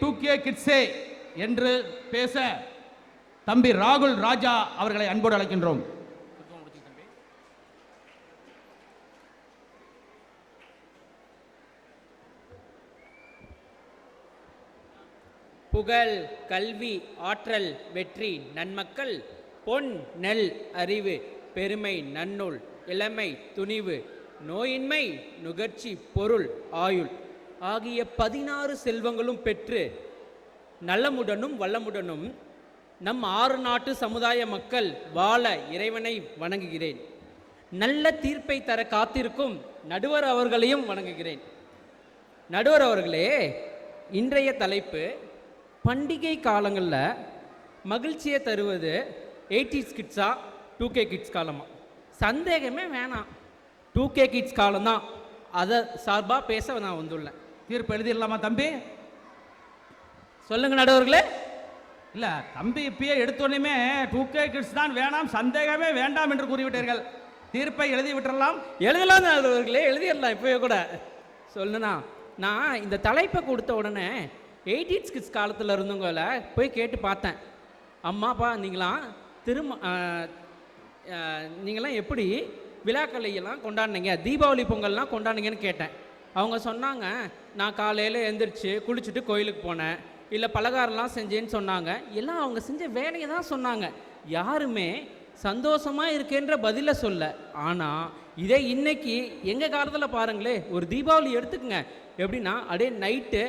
Two K கிட்ஸே என்று பேச தம்பி ராகுல் ராஜா அவர்களை அன்போடு அழைக்கின்றோம். புகழ் கல்வி ஆற்றல் வெற்றி நன்மக்கள் பொன் நெல் அறிவு பெருமை நன்னூல் இளமை துணிவு நோயின்மை நுகர்ச்சி பொருள் ஆயுள். ஆகிய பதினாறு செல்வங்களும் பெற்று நலமுடனும் வல்லமுடனும் நம் ஆறு நாட்டு சமுதாய மக்கள் வாழ இறைவனை வணங்குகிறேன். நல்ல தீர்ப்பை தர காத்திருக்கும் நடுவர் அவர்களையும் வணங்குகிறேன். நடுவர் அவர்களே இன்றைய தலைப்பு பண்டிகை காலங்களில் மகிழ்ச்சியை தருவது எயிட்டிஸ் கிட்ஸா டூ கே கிட்ஸ் காலமா? சந்தேகமே வேணாம். டூ கே கிட்ஸ் காலம்தான். அதை சார்பாக பேச நான் வந்துள்ளேன். தீர்ப்பு எழுதிடலாமா தம்பி? சொல்லுங்க நடுவர்களே. இல்ல தம்பி இப்பயே எடுத்தோடனே டூ கே கிட்ஸ் தான் வேணாம் சந்தேகமே வேண்டாம் என்று கூறிவிட்டீர்கள். தீர்ப்பை எழுதி விட்டுறலாம். எழுதலாம் நடுவர்களே எழுதிடலாம் இப்பயே கூட. சொல்லுண்ணா நான் இந்த தலைப்பை கொடுத்த உடனே எயிட்டீஸ் கிட்ஸ் காலத்தில் இருந்தவங்கள போய் கேட்டு பார்த்தேன். அம்மாப்பா நீங்களாம் திரும்ப நீங்களாம் எப்படி விழாக்களையெல்லாம் கொண்டாடினீங்க? தீபாவளி பொங்கல்லாம் கொண்டாடினீங்கன்னு கேட்டேன். அவங்க சொன்னாங்க நான் காலையில் எந்திரிச்சு குளிச்சுட்டு கோயிலுக்கு போனேன். இல்லை பலகாரம்லாம் செஞ்சேன்னு சொன்னாங்க. எல்லாம் அவங்க செஞ்ச வேலையை தான் சொன்னாங்க. யாருமே சந்தோஷமா இருக்கேன்ற பதிலை சொல்ல. ஆனால் இதே இன்னைக்கு எங்கள் காலத்தில் பாருங்களே ஒரு தீபாவளி எடுத்துக்கங்க. எப்படின்னா அப்படியே நைட்டு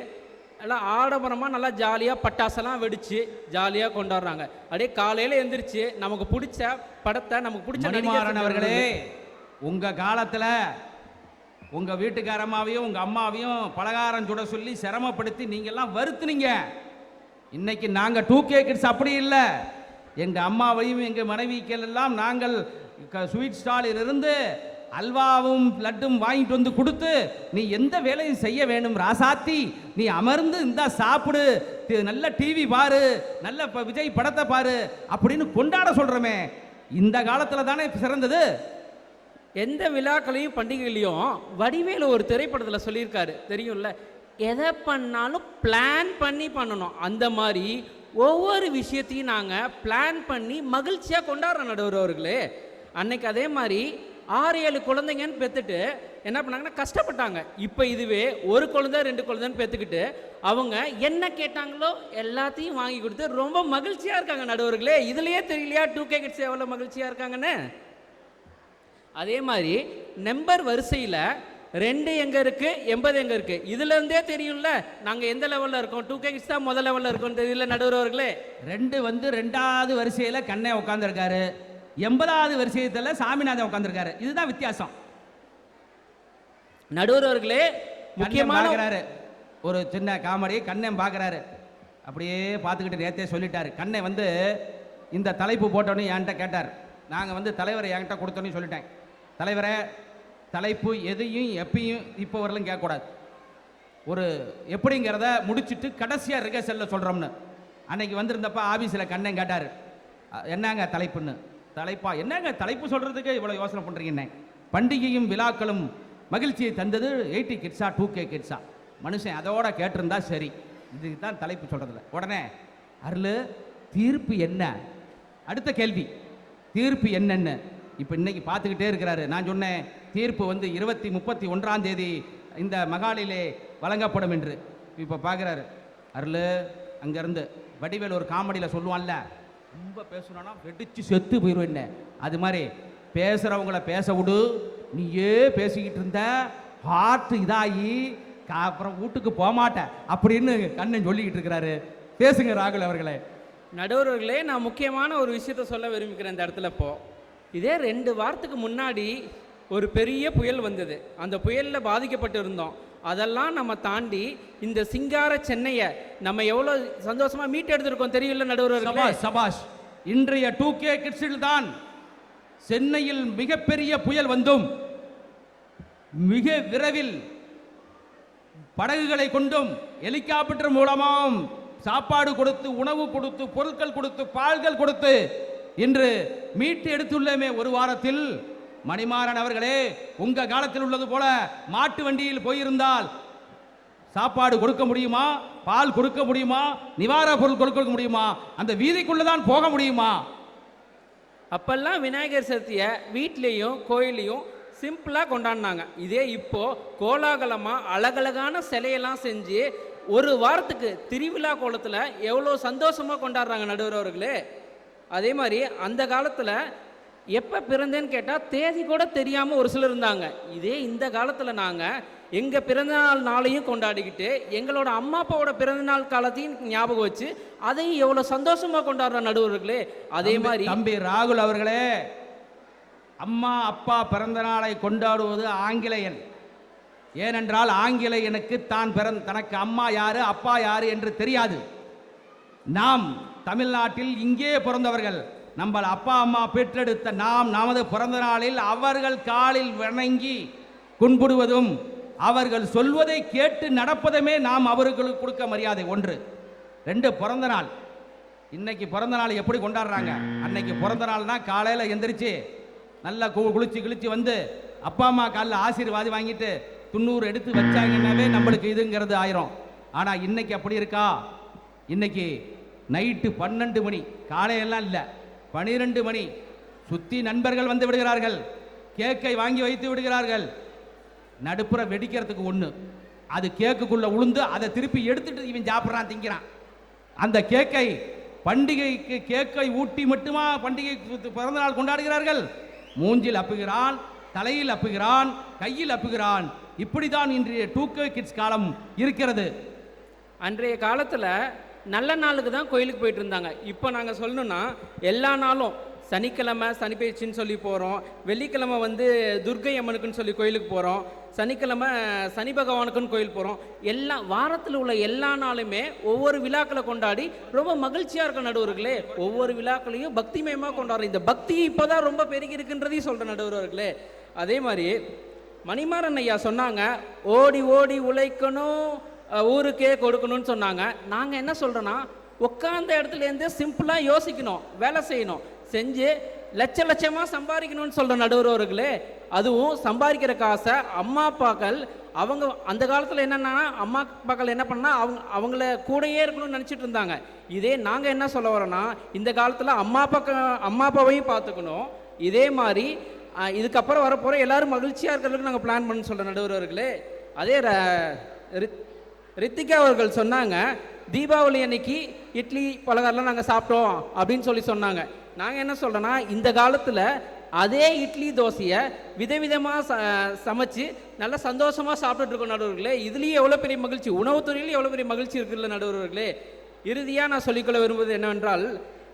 நல்லா ஆடம்பரமாக நல்லா ஜாலியாக பட்டாசெல்லாம் வெடிச்சு ஜாலியாக கொண்டாடுறாங்க. அப்படியே காலையில் எந்திரிச்சு நமக்கு பிடிச்ச படத்தை நமக்கு பிடிச்ச நடிகர் அவர்களே உங்க காலத்துல உங்கள் வீட்டுக்காரம்மாவையும் உங்கள் அம்மாவையும் பலகாரம் சுட சொல்லி சிரமப்படுத்தி நீங்கள்லாம் வருத்துனீங்க. இன்னைக்கு நாங்கள் டூ கே கிட்ஸ் அப்படி இல்லை. எங்கள் அம்மாவையும் எங்கள் மனைவிக்கெல்லாம் நாங்கள் க- ஸ்வீட் ஸ்டாலில் இருந்து அல்வாவும் லட்டும் வாங்கிட்டு வந்து கொடுத்து நீ எந்த வேலையும் செய்ய வேணும் ராசாத்தி. நீ அமர்ந்து இந்தா சாப்பிடு. நல்ல டிவி பாரு. நல்ல ப- விஜய் படத்தை பாரு. அப்படின்னு கொண்டாட சொல்கிறோமே இந்த காலத்தில் தானே சிறந்தது? எந்த விழாக்களையும் பண்டிகைகளையும் வடிவேலு ஒரு திரைப்படத்தில் சொல்லியிருக்காரு. தெரியும்ல? எதை பண்ணாலும் பிளான் பண்ணி பண்ணணும். அந்த மாதிரி ஒவ்வொரு விஷயத்தையும் நாங்கள் பிளான் பண்ணி மகிழ்ச்சியாக கொண்டாடுறோம் நடுவர் அவர்களே. அன்னைக்கு அதே மாதிரி ஆறு ஏழு குழந்தைங்கன்னு பெற்றுட்டு என்ன பண்ணாங்கன்னா கஷ்டப்பட்டாங்க. இப்போ இதுவே ஒரு குழந்தை ரெண்டு குழந்தைன்னு பெற்றுக்கிட்டு அவங்க என்ன கேட்டாங்களோ எல்லாத்தையும் வாங்கி கொடுத்து ரொம்ப மகிழ்ச்சியாக இருக்காங்க நடுவர்களே. இதுலேயே தெரியலையா? டூ கே கிட்ஸ் எவ்வளோ மகிழ்ச்சியாக இருக்காங்கன்னு? அதே மாதிரி நம்பர் வரிசையில் ரெண்டு எங்கே இருக்குது எண்பது எங்கே இருக்குது இதுலேருந்தே தெரியும்ல நாங்கள் எந்த லெவலில் இருக்கோம்? டூ கே தான் முதல் லெவலில் இருக்கோம் தெரியல நடுவர்களே ரெண்டு வந்து ரெண்டாவது வரிசையில கண்ணே உட்காந்துருக்காரு எண்பதாவது வரிசையத்தில் சாமிநாதன் உட்காந்துருக்காரு இதுதான் வித்தியாசம். நடுவர்களே முக்கியமான ஒரு சின்ன காமெடி கண்ணன் பார்க்குறாரு. அப்படியே பார்த்துக்கிட்டு நேத்தே சொல்லிட்டாரு. கண்ணை வந்து இந்த தலைப்பு போட்டோன்னு என்கிட்ட கேட்டார். நாங்கள் வந்து தலைவரை என்கிட்ட கொடுத்தோன்னு சொல்லிட்டேன். தலைவரே தலைப்பு எதையும் எப்பயும் இப்போ வரலும் கேட்கக்கூடாது. ஒரு எப்படிங்கிறத முடிச்சுட்டு கடைசியாக ரிகர்சலில் சொல்கிறோம்னு அன்னைக்கு வந்திருந்தப்ப ஆஃபீஸில் கண்ணன் கேட்டார். என்னங்க தலைப்புன்னு? தலைப்பா என்னங்க தலைப்பு சொல்கிறதுக்கு இவ்வளோ யோசனை பண்ணுறீங்கண்ணே பண்டிகையும் விழாக்களும் மகிழ்ச்சியை தந்தது எயிட்டி கிட்ஸா டூ கே கிட்ஸா. மனுஷன் அதோட கேட்டிருந்தா சரி. இதுக்கு தான் தலைப்பு சொல்கிறதுல உடனே அருள் தீர்ப்பு என்ன? அடுத்த கேள்வி. தீர்ப்பு என்னன்னு. இப்போ இன்னைக்கு பார்த்துக்கிட்டே இருக்கிறாரு. நான் சொன்னேன் தீர்ப்பு வந்து இருபத்தி முப்பத்தி ஒன்றாம் தேதி இந்த மகாலிலே வழங்கப்படும் என்று. இப்போ பார்க்குறாரு அருள் அங்கேருந்து வடிவேல் ஒரு காமெடியில் சொல்லுவான்ல ரொம்ப பேசணும்னா வெடிச்சு செத்து போயிடுவேன் அது மாதிரி பேசுகிறவங்கள பேச விடு நீயே பேசிக்கிட்டு இருந்த ஹார்ட் இதாகி அப்புறம் வீட்டுக்கு போகமாட்டேன் அப்படின்னு கண்ணன் சொல்லிக்கிட்டு இருக்கிறாரு. பேசுங்க ராகுல் அவர்களே. நடுவர்களே நான் முக்கியமான ஒரு விஷயத்த சொல்ல விரும்புகிறேன் இந்த இடத்துல இப்போ. இதே ரெண்டு வாரத்துக்கு முன்னாடி ஒரு பெரிய புயல் வந்தது. அந்த புயலில் பாதிக்கப்பட்டு இருந்தோம் அதெல்லாம் நம்ம தாண்டி இந்த சிங்கார சென்னையை நம்ம எவ்வளோ சந்தோஷமா மீட் எடுத்திருக்கோம் தெரியல நடுவர் சபாஷ் சபாஷ். இன்றைய டூ கே கிட்ஸில் தான் சென்னையில் மிகப்பெரிய புயல் வந்தும் மிக விரைவில் படகுகளை கொண்டும் ஹெலிகாப்டர் மூலமாகவும் சாப்பாடு கொடுத்து உணவு கொடுத்து பொருட்கள் கொடுத்து பால்கள் கொடுத்து இன்று மீட்டு எடுத்துள்ளமே ஒரு வாரத்தில். மணிமாறன் அவர்களே உங்க காலத்தில் உள்ளது போல மாட்டு வண்டியில் போயிருந்தால் சாப்பாடு கொடுக்க முடியுமா? பால் கொடுக்க முடியுமா? நிவாரண பொருள் கொடுக்க முடியுமா? அந்த வீதிக்குள்ள தான் போக முடியுமா? அப்பெல்லாம் விநாயகர் சதுர்த்தியை வீட்லேயும் கோயிலையும் சிம்பிளாக கொண்டாடினாங்க. இதே இப்போ கோலாகலமாக அழகழகான சிலையெல்லாம் செஞ்சு ஒரு வாரத்துக்கு திருவிழா கோலத்தில் எவ்வளோ சந்தோஷமாக கொண்டாடுறாங்க நடுவர் அவர்களே. அதே மாதிரி அந்த காலத்தில் எப்போ பிறந்தேன்னு கேட்டால் தேதி கூட தெரியாமல் ஒரு சிலர் இருந்தாங்க. இதே இந்த காலத்தில் நாங்கள் எங்கள் பிறந்தநாள் நாளையும் கொண்டாடிக்கிட்டு எங்களோட அம்மா அப்பாவோட பிறந்தநாள் காலத்தையும் ஞாபகம் வச்சு அதையும் எவ்வளோ சந்தோஷமாக கொண்டாடுற நடுவர்களே அதே மாதிரி தம்பி ராகுல் அவர்களே அம்மா அப்பா பிறந்த நாளை கொண்டாடுவது ஆங்கிலேயன். ஏனென்றால் ஆங்கிலேயனுக்கு தான் பிறந்த தனக்கு அம்மா யாரு அப்பா யாரு என்று தெரியாது. நாம் தமிழ்நாட்டில் இங்கே பிறந்தவர்கள். நம்ம அப்பா அம்மா பெற்றெடுத்த நாம் நமது பிறந்த நாளில் அவர்கள் காலில் வணங்கி கும்பிடுவதும் அவர்கள் சொல்வதை கேட்டு நடப்பதுமே நாம் அவர்களுக்கு கொடுக்க மரியாதை ஒன்று. ரெண்டு பிறந்த நாள். இன்னைக்கு பிறந்த நாள் எப்படி கொண்டாடுறாங்க? அன்னைக்கு பிறந்த நாள்னா காலையில் எந்திரிச்சு நல்லா கு குளிச்சு கிழிச்சு வந்து அப்பா அம்மா காலில் ஆசீர்வாதி வாங்கிட்டு துண்ணூறு எடுத்து வச்சாங்கன்னாவே நம்மளுக்கு இதுங்கிறது ஆயிரும். ஆனால் இன்னைக்கு அப்படி இருக்கா? இன்னைக்கு நைட்டு பன்னெண்டு மணி காலையெல்லாம் இல்லை பனிரெண்டு மணி. சுற்றி நண்பர்கள் வந்து விடுகிறார்கள் கேக்கை வாங்கி வைத்து விடுகிறார்கள். நடுப்புற வெடிக்கிறதுக்கு ஒன்று அது கேக்குக்குள்ளே உளுந்து அதை திருப்பி எடுத்துட்டு இவன் சாப்பிட்றான் திங்கிறான். அந்த கேக்கை பண்டிகைக்கு கேக்கை ஊட்டி மட்டுமா பண்டிகை பிறந்த நாள் கொண்டாடுகிறார்கள்? மூஞ்சில் அப்புகிறான் தலையில் அப்புகிறான் கையில் அப்புகிறான். இப்படிதான் இன்றைய டூ கிட்ஸ் காலம் இருக்கிறது. அன்றைய காலத்தில் நல்ல நாளுக்கு தான் கோயிலுக்கு போயிட்டு இருந்தாங்க. இப்போ நாங்கள் சொல்லணும்னா எல்லா நாளும் சனிக்கிழமை சனிப்பயிற்சின்னு சொல்லி போகிறோம் வெள்ளிக்கிழமை வந்து துர்க்கை அம்மனுக்குன்னு சொல்லி கோயிலுக்கு போகிறோம் சனிக்கிழமை சனி பகவானுக்குன்னு கோயில் போகிறோம் எல்லா வாரத்தில் உள்ள எல்லா நாளுமே ஒவ்வொரு விழாக்களை கொண்டாடி ரொம்ப மகிழ்ச்சியாக இருக்க நடுவர்களே. ஒவ்வொரு விழாக்களையும் பக்திமயமாக கொண்டாடுறோம் இந்த பக்தி இப்போ தான் ரொம்ப பெருகி இருக்குன்றதையும் சொல்கிற நடுவர்களே. அதே மாதிரி மணிமாறன் ஐயா சொன்னாங்க ஓடி ஓடி உழைக்கணும். ஊருக்கே கொடுக்கணும்னு சொன்னாங்க. நாங்கள் என்ன சொல்கிறோன்னா உட்காந்த இடத்துலேருந்தே சிம்பிளாக யோசிக்கணும் வேலை செய்யணும். செஞ்சு லட்ச லட்சமாக சம்பாதிக்கணும்னு சொல்கிற நடுவர்களே அதுவும் சம்பாதிக்கிற காசை அம்மா அப்பாக்கள் அவங்க அந்த காலத்தில் என்னென்னா அம்மா அப்பாக்கள் என்ன பண்ணால் அவங்க அவங்கள கூடயே இருக்கணும்னு நினச்சிட்டு இருந்தாங்க. இதே நாங்கள் என்ன சொல்ல வரோன்னா இந்த காலத்தில் அம்மா அப்பா அம்மா அப்பாவையும் பார்த்துக்கணும். இதே மாதிரி இதுக்கப்புறம் வரப்போகிற எல்லாரும் மகிழ்ச்சியாக இருக்கிறதுக்கு நாங்கள் பிளான் பண்ண சொல்கிற நடுவர்களே அதே ரித்- ரித்திகா அவர்கள் சொன்னாங்க தீபாவளி அன்னைக்கு இட்லி பலகாரெலாம் நாங்கள் சாப்பிட்டோம் அப்படின்னு சொல்லி சொன்னாங்க. நாங்கள் என்ன சொல்கிறோன்னா இந்த காலத்தில் அதே இட்லி தோசையை விதவிதமாக ச சமைச்சு நல்லா சந்தோஷமாக சாப்பிட்டுட்டு இருக்கோம் நடுவர்களே. இதுலேயும் எவ்வளோ பெரிய மகிழ்ச்சி? உணவுத்துறையிலும் எவ்வளோ பெரிய மகிழ்ச்சி இருக்குல்ல நடுவர்களே. இறுதியாக நான் சொல்லிக்கொள்ள விரும்புவது என்னவென்றால்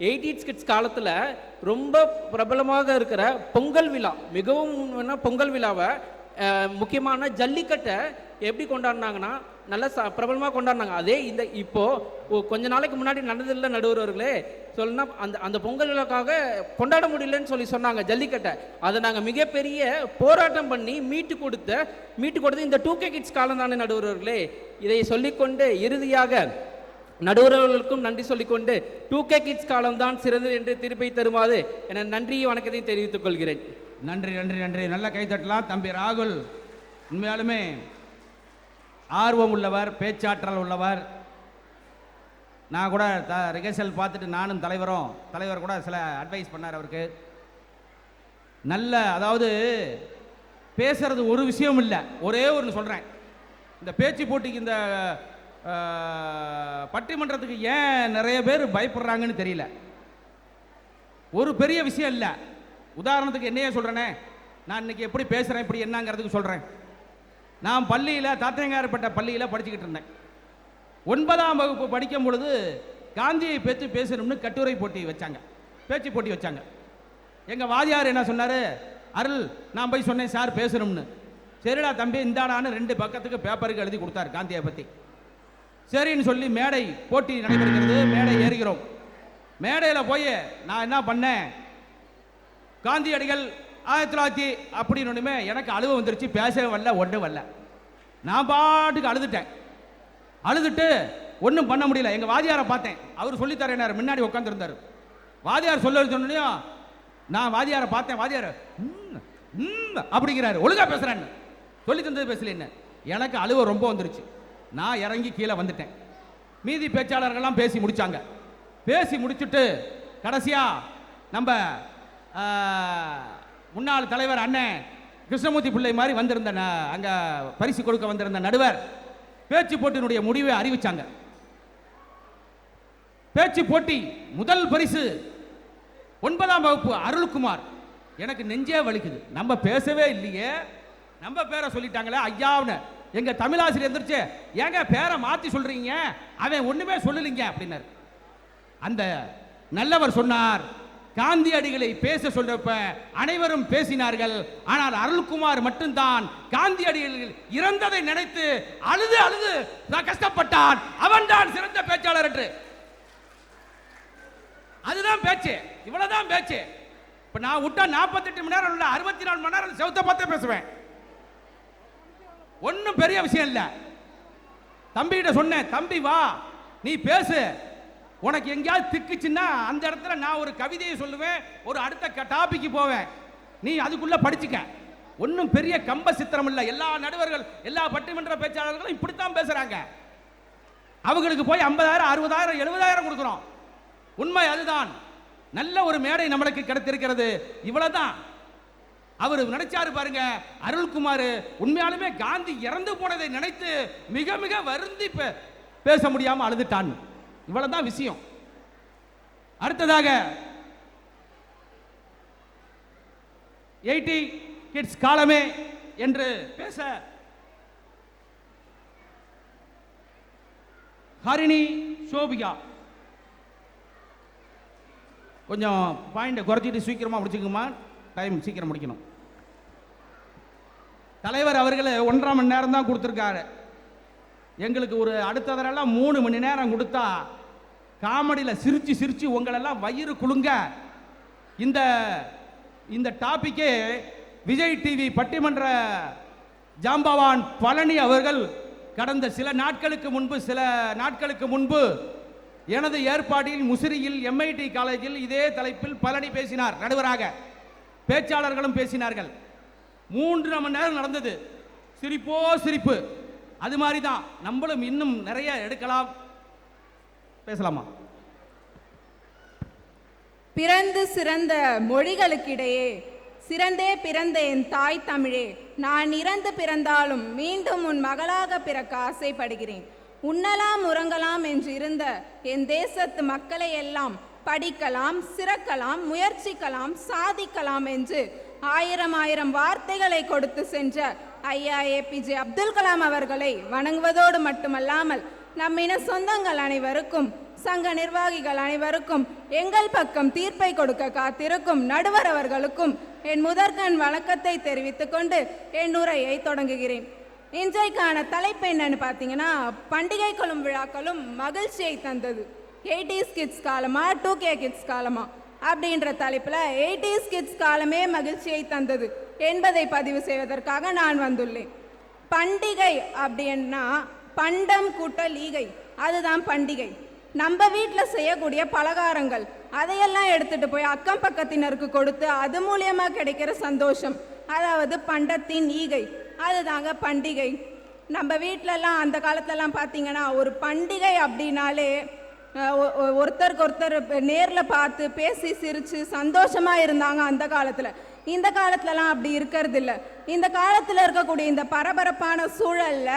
எயிட்டீஸ் கிட்ஸ் காலத்தில் ரொம்ப பிரபலமாக இருக்கிற பொங்கல் விழா மிகவும் பொங்கல் விழாவை முக்கியமான ஜல்லிக்கட்டை எப்படி கொண்டாடினாங்கன்னா நல்லா ச பிரபலமாக கொண்டாடினாங்க. அதே இந்த இப்போது கொஞ்ச நாளைக்கு முன்னாடி நடந்ததில்லை நடுவர்களே சொல்லணும்னா அந்த அந்த பொங்கல் விழாக்காக கொண்டாட முடியலன்னு சொல்லி சொன்னாங்க ஜல்லிக்கட்டை. அதை நாங்கள் மிகப்பெரிய போராட்டம் பண்ணி மீட்டு கொடுத்த மீட்டு கொடுத்து இந்த டூ கே கிட்ஸ் காலம் தானே நடுவர்களே இதை சொல்லிக்கொண்டு இறுதியாக நடுவர்களுக்கும் நன்றி சொல்லிக்கொண்டு டூ கே கிட்ஸ் காலம்தான் சிறந்தது என்று திருப்பி தருமாறு என நன்றி வணக்கத்தை தெரிவித்துக் கொள்கிறேன். நன்றி நன்றி நன்றி. நல்ல கைத்தட்டலாம் தம்பி ராகுல் உண்மையாலுமே ஆர்வம் உள்ளவர் பேச்சாற்றல் உள்ளவர். நான் கூட த ரிகர்சல் பார்த்துட்டு நானும் தலைவரும் தலைவர் கூட சில அட்வைஸ் பண்ணார் அவருக்கு. நல்ல அதாவது பேசுறது ஒரு விஷயம் இல்லை ஒரே ஒன்று சொல்கிறேன் இந்த பேச்சு போட்டிக்கு இந்த பட்டிமன்றத்துக்கு ஏன் நிறைய பேர் பயப்படுறாங்கன்னு தெரியல. ஒரு பெரிய விஷயம் இல்லை. உதாரணத்துக்கு என்னையே சொல்கிறேனே நான் இன்னைக்கு எப்படி பேசுகிறேன் இப்படி என்னங்கிறதுக்கு சொல்கிறேன் நான் பள்ளியில் தாத்தையங்காரப்பட்ட பள்ளியில் படிச்சுக்கிட்டு இருந்தேன். ஒன்பதாம் வகுப்பு படிக்கும் பொழுது காந்தியை பேத்து பேசணும்னு கட்டுரை போட்டி வச்சாங்க. பேச்சு போட்டி வச்சாங்க. எங்கள் வாதியார் என்ன சொன்னார்? அருள் நான் போய் சொன்னேன் சார் பேசணும்னு. சரிடா தம்பி இந்தாடான்னு ரெண்டு பக்கத்துக்கு பேப்பருக்கு எழுதி கொடுத்தாரு காந்தியை பற்றி சரின்னு சொல்லி மேடை போட்டி நடைபெறுகிறது. மேடை ஏறுகிறோம். மேடையில் போய் நான் என்ன பண்ணேன்? காந்தியடிகள் ஆயிரத்தி தொள்ளாயிரத்தி அப்படின்னு எனக்கு அழுவ வந்துருச்சு பேசவே வரல ஒன்றும் வரல. நான் பாட்டுக்கு அழுதுட்டேன். அழுதுட்டு ஒன்றும் பண்ண முடியல. எங்கள் வாதியாரை பார்த்தேன். அவர் சொல்லித்தரேனார் முன்னாடி உட்காந்துருந்தார் வாதியார் சொல்ல சொன்னோடனே நான் வாதியாரை பார்த்தேன். வாதியார் அப்படிங்கிறாரு. ஒழுங்காக பேசுகிறேன்னு சொல்லி தந்தது பேசல என்ன? எனக்கு அழுவ ரொம்ப வந்துருச்சு. நான் இறங்கி கீழே வந்துட்டேன். மீதி பேச்சாளர்கள்லாம் பேசி முடித்தாங்க பேசி முடிச்சுட்டு கடைசியாக நம்ம முன்னாள் தலைவர் அண்ணன் கிருஷ்ணமூர்த்தி பிள்ளை மாதிரி வந்திருந்த அங்கே அங்க பரிசு கொடுக்க வந்திருந்த நடுவர் பேச்சு போட்டியினுடைய முடிவை அறிவிச்சாங்க. பேச்சு போட்டி முதல் பரிசு ஒன்பதாம் வகுப்பு அருள்குமார். எனக்கு நெஞ்சே வலிக்குது. நம்ம பேசவே இல்லையே. நம்ம பேரை சொல்லிட்டாங்களே ஐயாவுன்னு. எங்க தமிழாசிரியர் எந்திரிச்சு ஏங்க பேரை மாத்தி சொல்றீங்க? அவன் ஒண்ணுமே சொல்லலைங்க அப்படின்னாரு. அந்த நல்லவர் சொன்னார் காந்தியடிகளை பேச சொல்றப்ப அனைவரும் பேசினார்கள். ஆனால் அருள்குமார் மட்டும்தான் காந்தியடிகள் இறந்ததை நினைத்து அழுது அழுது நான் கஷ்டப்பட்டான். அவன்தான் சிறந்த பேச்சாளர் என்று. அதுதான் பேச்சு. இவ்வளவுதான் பேச்சு. இப்ப நான் விட்டா 48 மணி நேரம் இல்ல அறுபத்தி நாலு மணி நேரம் செவத்த பார்த்து பேசுவேன். ஒன்றும் பெரிய விஷயம் இல்ல. தம்பிகிட்ட சொன்னேன் தம்பி வா நீ பேசு. உனக்கு எங்கேயாவது திக்குச்சுன்னா அந்த இடத்துல நான் ஒரு கவிதையை சொல்லுவேன் ஒரு அடுத்த டாபிக்கு போவேன். நீ அதுக்குள்ள படிச்சுக்க. ஒன்றும் பெரிய கம்ப சித்திரம் இல்லை. எல்லா நடுவர்கள் எல்லா பட்டிமன்ற பேச்சாளர்களும் இப்படித்தான் பேசுறாங்க. அவங்களுக்கு போய் ஐம்பதாயிரம் அறுபதாயிரம் எழுபதாயிரம் கொடுக்குறோம். உண்மை அதுதான். நல்ல ஒரு மேடை நம்மளுக்கு கிடைத்திருக்கிறது. இவ்வளவுதான். அவர் நினைச்சாரு பாருங்க அருள்குமார் உண்மையாலுமே காந்தி இறந்து போனதை நினைத்து மிக மிக வருந்தி பே- பேச முடியாம அழுதுட்டான் இவ்வளவுதான் விஷயம். அடுத்ததாக எயிட்டி கிட்ஸ் காலமே என்று பேச ஹரிணி சோபிகா. கொஞ்சம் பாயிண்ட்டை குறைச்சிட்டு சீக்கிரமாக முடிச்சுக்குமா டைம் சீக்கிரம் முடிக்கணும். தலைவர் அவர்கள் ஒன்றரை மணி நேரம் தான் கொடுத்துருக்காரு. எங்களுக்கு ஒரு அடுத்த மூணு மணி நேரம் கொடுத்தா காமெடியில் சிரிச்சு சிரித்து உங்களெல்லாம் வயிறு குலுங்க. இந்த இந்த டாப்பிக்கே விஜய் டிவி பட்டிமன்ற ஜாம்பவான் பழனி அவர்கள் கடந்த சில நாட்களுக்கு முன்பு சில நாட்களுக்கு முன்பு எனது ஏற்பாட்டில் முசிறியில் எம்ஐடி காலேஜில் இதே தலைப்பில் பழனி பேசினார். நடுவராக பேச்சாளர்களும் பேசினார்கள். மூன்று மணி நேரம் நடந்தது. சிரிப்போ சிரிப்பு. அது மாதிரி தான் நம்மளும் இன்னும் நிறைய எடுக்கலாம். பேசலாமா? பிறந்து சிறந்த மொழிகளுக்கிடையே சிறந்தே பிறந்த என் தாய் தமிழே நான் இறந்து பிறந்தாலும் மீண்டும் உன் மகளாக பிறக்க ஆசைப்படுகிறேன். உண்ணலாம் உறங்கலாம் என்று இருந்த என் தேசத்து மக்களை எல்லாம் படிக்கலாம் சிறக்கலாம் முயற்சிக்கலாம் சாதிக்கலாம் என்று ஆயிரம் ஆயிரம் வார்த்தைகளை கொடுத்து சென்ற ஐயா ஏபிஜே அப்துல் கலாம் அவர்களை வணங்குவதோடு மட்டுமல்லாமல் நம்மின சொந்தங்கள் அனைவருக்கும் சங்க நிர்வாகிகள் அனைவருக்கும் எங்கள் பக்கம் தீர்ப்பை கொடுக்க காத்திருக்கும் நடுவர் அவர்களுக்கும் என் முதற்கண் வணக்கத்தை தெரிவித்துக் கொண்டு என் உரையை தொடங்குகிறேன். இன்றைக்கான தலைப்பு என்னன்னு பார்த்தீங்கன்னா பண்டிகைகளும் விழாக்களும் மகிழ்ச்சியை தந்தது. எயிட்டிஸ் கிட்ஸ் காலமா டூ கே கிட்ஸ் காலமா? அப்படின்ற தலைப்பில் எயிட்டிஸ் கிட்ஸ் காலமே மகிழ்ச்சியை தந்தது என்பதை பதிவு செய்வதற்காக நான் வந்துள்ளேன். பண்டிகை அப்படின்னா பண்டம் கூட்ட லீகை அதுதான் பண்டிகை. நம்ம வீட்டில் செய்யக்கூடிய பலகாரங்கள் அதையெல்லாம் எடுத்துட்டு போய் அக்கம் பக்கத்தினருக்கு கொடுத்து அது மூலியமா கிடைக்கிற சந்தோஷம். அதாவது பண்டத்தின் ஈகை அதுதாங்க பண்டிகை. நம்ம வீட்டிலலாம் அந்த காலத்துலலாம் பார்த்தீங்கன்னா ஒரு பண்டிகை அப்படின்னாலே ஒ- ஒருத்தருக்கு ஒருத்தர் நேரில் பார்த்து பேசி சிரித்து சந்தோஷமாக இருந்தாங்க அந்த காலத்தில். இந்த காலத்துலலாம் அப்படி இருக்கிறது இல்லை இந்த காலத்தில் இருக்கக்கூடிய இந்த பரபரப்பான சூழல்ல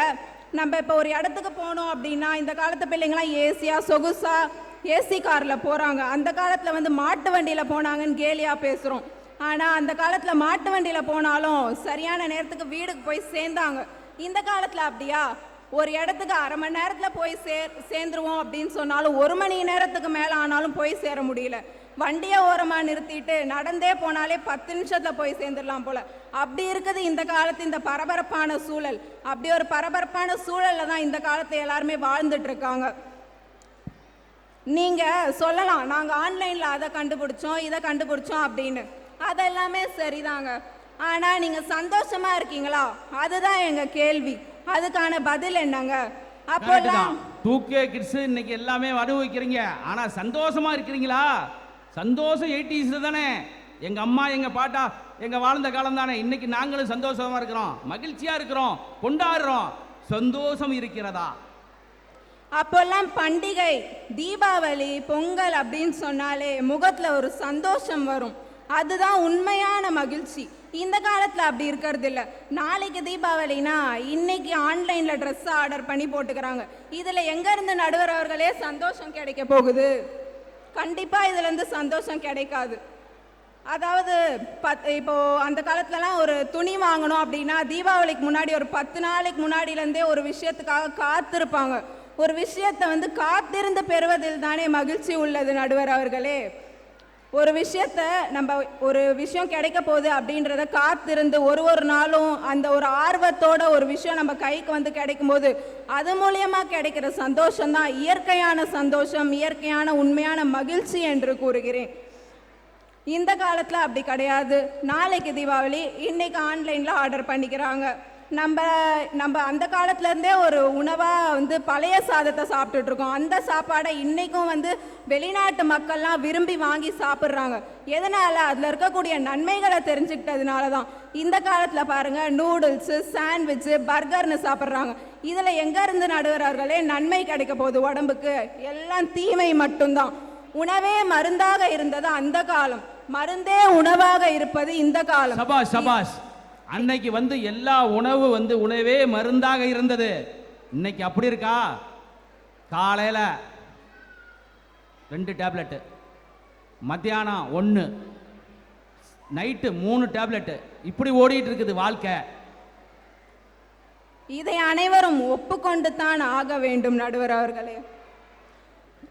நம்ம இப்போ ஒரு இடத்துக்கு போனோம் அப்படின்னா இந்த காலத்து பிள்ளைங்களாம் ஏசியாக சொகுசாக ஏசி காரில் போகிறாங்க அந்த காலத்தில் வந்து மாட்டு வண்டியில் போனாங்கன்னு கேலியாக பேசுகிறோம் ஆனால் அந்த காலத்தில் மாட்டு வண்டியில் போனாலும் சரியான நேரத்துக்கு வீடுக்கு போய் சேர்ந்தாங்க. இந்த காலத்தில் அப்படியா? ஒரு இடத்துக்கு அரை மணி நேரத்தில் போய் சேர் சேர்ந்துருவோம் அப்படின்னு சொன்னாலும் ஒரு மணி நேரத்துக்கு மேலே ஆனாலும் போய் சேர முடியல. வண்டியை ஓரமாக நிறுத்திட்டு நடந்தே போனாலே பத்து நிமிஷத்தில் போய் சேர்ந்துடலாம் போல. அப்படி இருக்குது இந்த காலத்து இந்த பரபரப்பான சூழல். அப்படி ஒரு பரபரப்பான சூழலில் தான் இந்த காலத்தை எல்லாருமே வாழ்ந்துட்டு இருக்காங்க நீங்கள் சொல்லலாம் நாங்கள் ஆன்லைனில் அதை கண்டுபிடிச்சோம் இதை கண்டுபிடிச்சோம் அப்படின்னு. அதெல்லாமே சரிதாங்க. ஆனால் நீங்கள் சந்தோஷமாக இருக்கீங்களா? அதுதான் எங்கள் கேள்வி. அதுக்கான பதில் என்னங்க? அப்போ டூ கே கிட்ஸ் இன்னைக்கு எல்லாமே அனுபவிக்கிறீங்க ஆனா சந்தோஷமா இருக்கிறீங்களா? சந்தோஷம் எயிட்டிஸில் தானே? எங்கள் அம்மா எங்கள் பாட்டா எங்கள் வாழ்ந்த காலம் தானே? இன்னைக்கு நாங்களும் சந்தோஷமாக இருக்கிறோம். மகிழ்ச்சியாக இருக்கிறோம். கொண்டாடுறோம். சந்தோஷம் இருக்கிறதா? அப்போல்லாம் பண்டிகை தீபாவளி பொங்கல் அப்படின்னு சொன்னாலே முகத்தில் ஒரு சந்தோஷம் வரும். அதுதான் உண்மையான மகிழ்ச்சி. இந்த காலத்தில் அப்படி இருக்கிறது இல்லை. நாளைக்கு தீபாவளினா இன்னைக்கு ஆன்லைனில் ட்ரெஸ்ஸை ஆர்டர் பண்ணி போட்டுக்கிறாங்க. இதில் எங்கேருந்து நடுவர் அவர்களே சந்தோஷம் கிடைக்க போகுது? கண்டிப்பாக இதுலேருந்து சந்தோஷம் கிடைக்காது. அதாவது பத் இப்போது அந்த காலத்துலலாம் ஒரு துணி வாங்கணும் அப்படின்னா தீபாவளிக்கு முன்னாடி ஒரு பத்து நாளைக்கு முன்னாடியிலேருந்தே ஒரு விஷயத்துக்காக காத்திருப்பாங்க. ஒரு விஷயத்தை வந்து காத்திருந்து பெறுவதில் தானே மகிழ்ச்சி உள்ளது நடுவர் அவர்களே. ஒரு விஷயத்த நம்ம ஒரு விஷயம் கிடைக்க போகுது அப்படின்றத காத்திருந்து ஒரு ஒரு நாளும் அந்த ஒரு ஆர்வத்தோட ஒரு விஷயம் நம்ம கைக்கு வந்து கிடைக்கும் போது அது மூலியமாக கிடைக்கிற சந்தோஷம் தான் இயற்கையான சந்தோஷம் இயற்கையான உண்மையான மகிழ்ச்சி என்று கூறுகிறேன். இந்த காலத்தில் அப்படி கிடையாது. நாளைக்கு தீபாவளி இன்னைக்கு ஆன்லைனில் ஆர்டர் பண்ணிக்கிறாங்க. நம்ம நம்ம அந்த காலத்துலேருந்தே ஒரு உணவாக வந்து பழைய சாதத்தை சாப்பிட்டுட்டு இருக்கோம் அந்த சாப்பாடை இன்றைக்கும் வந்து வெளிநாட்டு மக்கள்லாம் விரும்பி வாங்கி சாப்பிட்றாங்க. எதனால்? அதில் இருக்கக்கூடிய நன்மைகளை தெரிஞ்சுக்கிட்டதுனால தான். இந்த காலத்தில் பாருங்கள் நூடுல்ஸு சாண்ட்விட்சு பர்கர்னு சாப்பிட்றாங்க. இதில் எங்கேருந்து நடுவர்களே நன்மை கிடைக்க போகுது உடம்புக்கு. எல்லாம் தீமை மட்டும்தான். உணவே மருந்தாக இருந்தது அந்த காலம். மருந்தே உணவாக இருப்பது இந்த காலம். சபாஷ் சபாஷ். அன்னைக்கு வந்து எல்லா உணவு வந்து உணவே மருந்தாக இருந்தது. இன்னைக்கு அப்படி இருக்கா? காலையில் ரெண்டு டேப்லெட்டு மத்தியானம் ஒன்று நைட்டு மூணு டேப்லெட்டு. இப்படி ஓடிட்டு இருக்குது வாழ்க்கை. இதை அனைவரும் ஒப்புக்கொண்டு தான் ஆக வேண்டும் நடுவர் அவர்களே.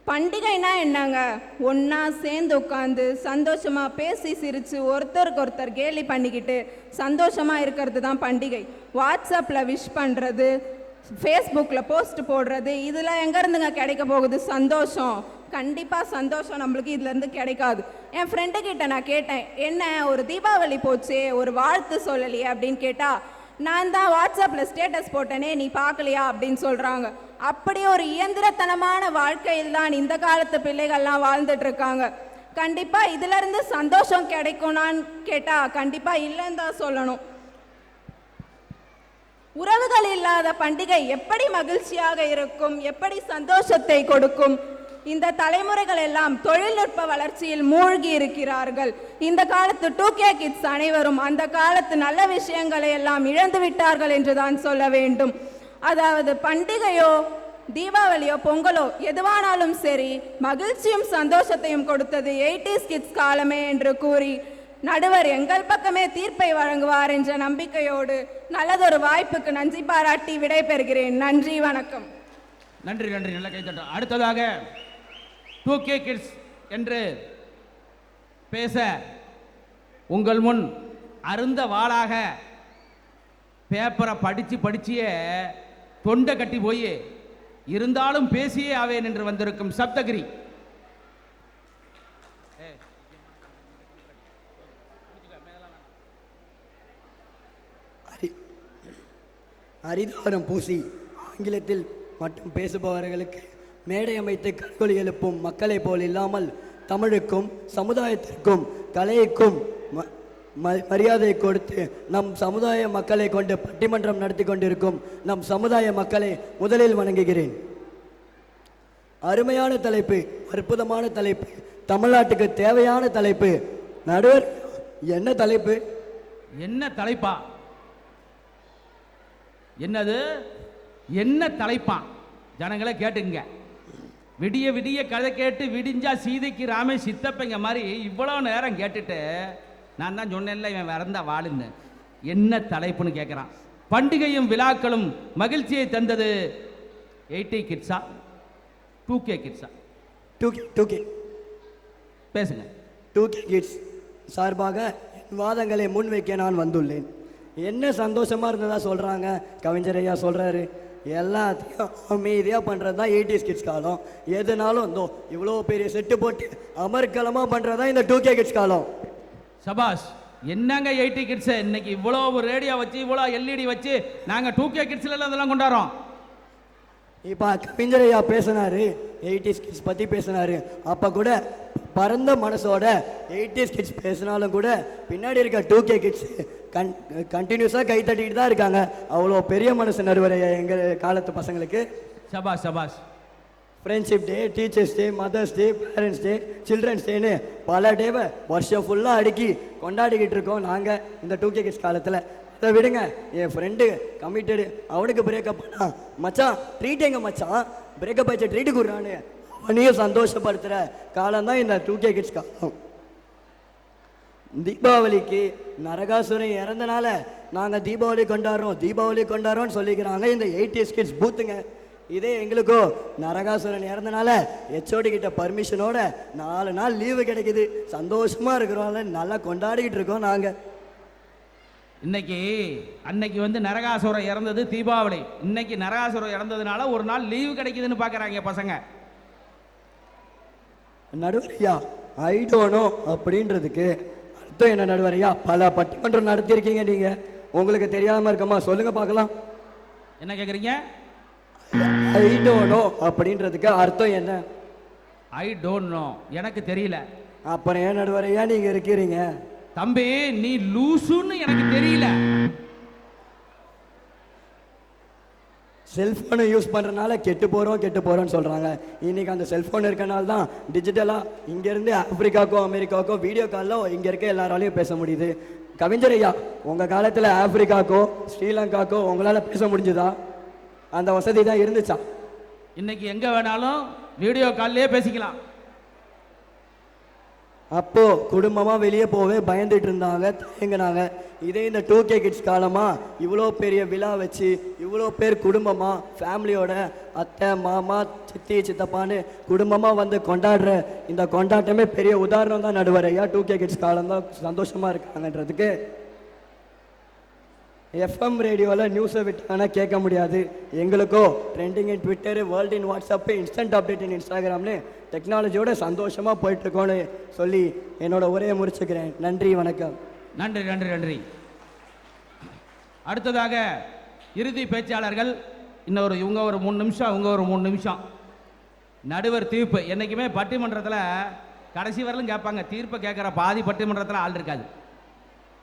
பண்டிகைனா என்னங்க? ஒன்றா சேர்ந்து உட்காந்து சந்தோஷமா பேசி சிரித்து ஒருத்தருக்கு ஒருத்தர் கேலி பண்ணிக்கிட்டு சந்தோஷமா இருக்கிறது தான் பண்டிகை. வாட்ஸ்அப்பில் விஷ் பண்ணுறது ஃபேஸ்புக்கில் போஸ்ட் போடுறது இதெல்லாம் எங்கேருந்துங்க கிடைக்க போகுது? சந்தோஷம். கண்டிப்பாக சந்தோஷம் நம்மளுக்கு இதுலேருந்து கிடைக்காது. என் ஃப்ரெண்டு கிட்ட நான் கேட்டேன் என்ன ஒரு தீபாவளி போச்சே? ஒரு வாழ்த்து சொல்லலையே? அப்படின்னு கேட்டால் நான் தான் வாட்ஸ்அப்பில் ஸ்டேட்டஸ் போட்டேனே நீ பார்க்கலையா அப்படின்னு சொல்கிறாங்க அப்படி ஒரு இயந்திரத்தனமான வாழ்க்கையில் தான் இந்த காலத்து பிள்ளைகள்லாம் வாழ்ந்துட்டு இருக்காங்க. கண்டிப்பாக இதிலிருந்து சந்தோஷம் கிடைக்கும்னான்னு கேட்டால் கண்டிப்பாக இல்லைன்னு தான் சொல்லணும். உறவுகள் இல்லாத பண்டிகை எப்படி மகிழ்ச்சியாக இருக்கும்? எப்படி சந்தோஷத்தை கொடுக்கும்? இந்த தலைமுறைகள் எல்லாம் தொழில்நுட்ப வளர்ச்சியில் மூழ்கி இருக்கிறார்கள். இந்த காலத்து டூ கே கிட்ஸ் அனைவரும் அந்த காலத்து நல்ல விஷயங்களை எல்லாம் இழந்து விட்டார்கள் என்று தான் சொல்ல வேண்டும். அதாவது பண்டிகையோ தீபாவளியோ பொங்கலோ எதுவானாலும் சரி மகிழ்ச்சியும் சந்தோஷத்தையும் கொடுத்தது எயிட்டிஸ் கிட்ஸ் காலமே என்று கூறி நடுவர் எங்கள் பக்கமே தீர்ப்பை வழங்குவார் என்ற நம்பிக்கையோடு நல்லதொரு வாய்ப்புக்கு நன்றி பாராட்டி விடைபெறுகிறேன். நன்றி வணக்கம். நன்றி நன்றி. நல்ல கைத்தட்டம் அடுத்ததாக டூ கே கிட்ஸ் என்று பேச உங்கள் முன் அருந்த வாளாக பேப்பரை படித்து படிச்சியே தொண்டை கட்டி போய் இருந்தாலும் பேசியே ஆவேன் என்று வந்திருக்கும் சப்தகிரி. அரி அரிதாரம் பூசி ஆங்கிலத்தில் மட்டும் பேசுபவர்களுக்கு மேடை அமைத்து கற்கொலி எழுப்பும் மக்களைப் போல் இல்லாமல் தமிழுக்கும் சமுதாயத்திற்கும் கலைக்கும் ம- ம- மரியாதை கொடுத்து நம் சமுதாய மக்களை கொண்டு பட்டிமன்றம் நடத்தி கொண்டிருக்கும் நம் சமுதாய மக்களை முதலில் வணங்குகிறேன். அருமையான தலைப்பு அற்புதமான தலைப்பு தமிழ்நாட்டுக்கு தேவையான தலைப்பு. நடுவர் என்ன தலைப்பு? என்ன தலைப்பா? என்னது? என்ன தலைப்பான் ஜனங்களை கேட்டுங்க விடிய விடிய கதை கேட்டு விடிஞ்சா சீதைக்கு ராமே சித்தப்பங்க மாதிரி இவ்வளோ நேரம் கேட்டுட்டு நான் தான் சொன்னேன்ல இவன் இறந்த வாளுன்னு. என்ன தலைப்புன்னு கேட்குறான் பண்டிகையும் விழாக்களும் மகிழ்ச்சியை தந்தது எயிட்டி கிட்ஸா? Two K கிட்ஸா? Two K two K. பேசுங்க. டூ கே கிட்ஸ் சார்பாக வாதங்களை முன்வைக்க நான் வந்துள்ளேன். என்ன சந்தோஷமா இருந்ததா சொல்றாங்க கவிஞர் ஐயா சொல்றாரு. எல்லாத்தையும் அமைதியாக பண்ணுறது தான் எயிட்டிஸ் கிட்ஸ் காலம். எதுனாலும் இந்தோ இவ்வளோ பெரிய செட்டு போட்டு அமர்க்கலமாக பண்ணுறது தான் இந்த டூ கே கிட்ஸ் காலம். சபாஷ் என்னங்க எயிட்டி கிட்ஸ் இன்னைக்கு இவ்வளோ ரேடியோ வச்சு இவ்வளோ எல்இடி வச்சு நாங்கள் டூ கே கிட்ஸ்ல அதெல்லாம் கொண்டாடுறோம். இப்போ கவிஞர் ஐயா பேசினாரு எயிட்டிஸ் கிட்ஸ் பற்றி பேசினாரு. அப்போ கூட பரந்த மனசோட எயிட்டிஸ் கிட்ஸ் பேசினாலும் கூட பின்னாடி இருக்க டூ கே கிட்ஸ் கன் கண்டினியூஸாக கை தட்டிட்டு தான் இருக்காங்க. அவ்வளோ பெரிய மனசு நடுவர் எங்கள் காலத்து பசங்களுக்கு. சபாஷ் சபாஷ். Friendship day teachers day mothers day parents day children's டேன்னு பல டேவை வருஷம் ஃபுல்லாக அடுக்கி கொண்டாடிக்கிட்டு இருக்கோம் நாங்கள் இந்த டூ கே கிட்ஸ் காலத்தில். அதை விடுங்க என் ஃப்ரெண்டு கமிட்டடு அவனுக்கு பிரேக்கப் பண்ணா. மச்சான் ட்ரீட் எங்க மச்சான்? பிரேக்கப் ஆச்சு ட்ரீட்டு கொடுறான்னு அவனையும் சந்தோஷப்படுத்துகிற காலம் தான் இந்த டூ கே கிட்ஸ் காலம். தீபாவளிக்கு நரகாசுரன் இறந்தனால நாங்கள் தீபாவளி கொண்டாடுறோம் தீபாவளி கொண்டாடுறோம்னு சொல்லிக்கிறாங்க. இந்த எயிட்டிஸ் கிட்ஸ் பூத்துங்க. இதே எங்களுக்கோ நரகாசுரன் இறந்தனால ஹெச்ஓடி கிட்ட பர்மிஷனோட நாலு நாள் லீவு கிடைக்குது. சந்தோஷமா இருக்கிறோம்ல நல்லா கொண்டாடிக்கிட்டு இருக்கோம் நாங்கள் இன்னைக்கு அன்னைக்கு வந்து நரகாசுரம் இறந்தது தீபாவளி. இன்னைக்கு நரகாசுரம் இறந்ததுனால ஒரு நாள் லீவு கிடைக்குதுன்னு பார்க்கறாங்க பசங்க. நடுவரையா ஐடோனோ அப்படின்றதுக்கு அர்த்தம் என்ன நடுவரையா? பல பட்டிமன்றம் நடத்தியிருக்கீங்க நீங்க. உங்களுக்கு தெரியாம இருக்கமா? சொல்லுங்க பார்க்கலாம். என்ன கேட்குறீங்க ஐடோனோ அப்படின்றதுக்கு அர்த்தம் என்ன? ஐ டோன்ட் நோ எனக்கு தெரியல. அப்புறம் ஏன் நடுவரையா நீங்க இருக்கிறீங்க? தம்பி நீ லூசுன்னு எனக்கு தெரியல. செல்ஃபோனை யூஸ் பண்ணுறனால கெட்டு போகிறோம் கெட்டு போகிறோன்னு சொல்கிறாங்க இன்றைக்கி அந்த செல்ஃபோன் இருக்கனால தான் டிஜிட்டலாக இங்கேருந்து ஆப்பிரிக்காக்கோ அமெரிக்காவுக்கோ வீடியோ காலில் இங்கே இருக்க எல்லாராலையும் பேச முடியுது. கவிஞர் ஐயா உங்கள் காலத்தில் ஆப்ரிக்காக்கோ ஸ்ரீலங்காக்கோ உங்களால் பேச முடிஞ்சுதா? அந்த வசதி தான் இருந்துச்சா? இன்றைக்கி எங்கே வேணாலும் வீடியோ கால்லையே பேசிக்கலாம். அப்போ குடும்பமாக வெளியே போவே பயந்துட்டு இருந்தாங்க தயங்கினாங்க. இதே இந்த டூ கே கிட்ஸ் காலமாக இவ்வளோ பெரிய விழா வச்சு இவ்வளோ பேர் குடும்பமாக ஃபேமிலியோட அத்தை மாமா சித்தி சித்தப்பான்னு குடும்பமாக வந்து கொண்டாடுற இந்த கொண்டாட்டமே பெரிய உதாரணம் தான் நடுவர் ஐயா. டூ கே கிட்ஸ் காலம் தான் இருக்காங்கன்றதுக்கு எஃப்எம் ரேடியோவில் நியூஸை விட்டாங்கன்னா கேட்க முடியாது. எங்களுக்கோ trending in Twitter world in WhatsApp instant update in இன்ஸ்டாகிராம்னு டெக்னாலஜியோட சந்தோஷமாக போயிட்டுருக்கோன்னு சொல்லி என்னோட உரையை முடிச்சுக்கிறேன். நன்றி வணக்கம். நன்றி நன்றி நன்றி. அடுத்ததாக இறுதி பேச்சாளர்கள் இன்னொரு இவங்க ஒரு மூணு நிமிஷம் அவங்க ஒரு மூணு நிமிஷம். நடுவர் தீர்ப்பு. என்றைக்குமே பட்டிமன்றத்தில் கடைசி வரலும் கேட்பாங்க. தீர்ப்பை கேட்குற பாதி பட்டிமன்றத்தில் ஆள் இருக்காது.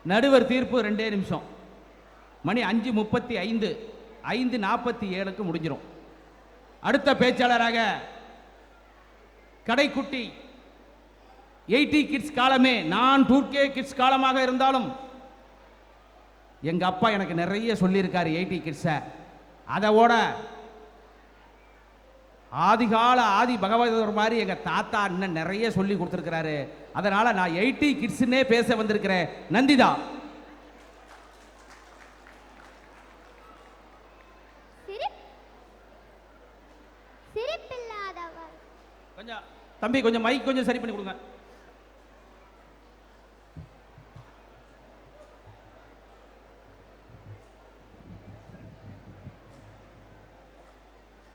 நடுவர் தீர்ப்பு ரெண்டே நிமிஷம். மணி அஞ்சு முப்பத்தி ஐந்து. ஐந்து நாற்பத்தி ஏழுக்கு முடிஞ்சிடும் அடுத்த பேச்சாளராக கடைக்குட்டி. எயிட்டி கிட்ஸ் காலமே நான் டூர்கே கிட்ஸ் காலமாக இருந்தாலும் எங்க அப்பா எனக்கு நிறைய சொல்லியிருக்காரு எயிட்டி கிட்ஸை. அதோட ஆதிகால ஆதி பகவதர் மாதிரி எங்க தாத்தா இன்னும் நிறைய சொல்லி கொடுத்துருக்கிறாரு. அதனால நான் எயிட்டி கிட்ஸ்னே பேச வந்திருக்கிறேன். நந்திதா. கொஞ்சம் தம்பி கொஞ்சம் மைக் கொஞ்சம் சரி பண்ணி கொடுங்க.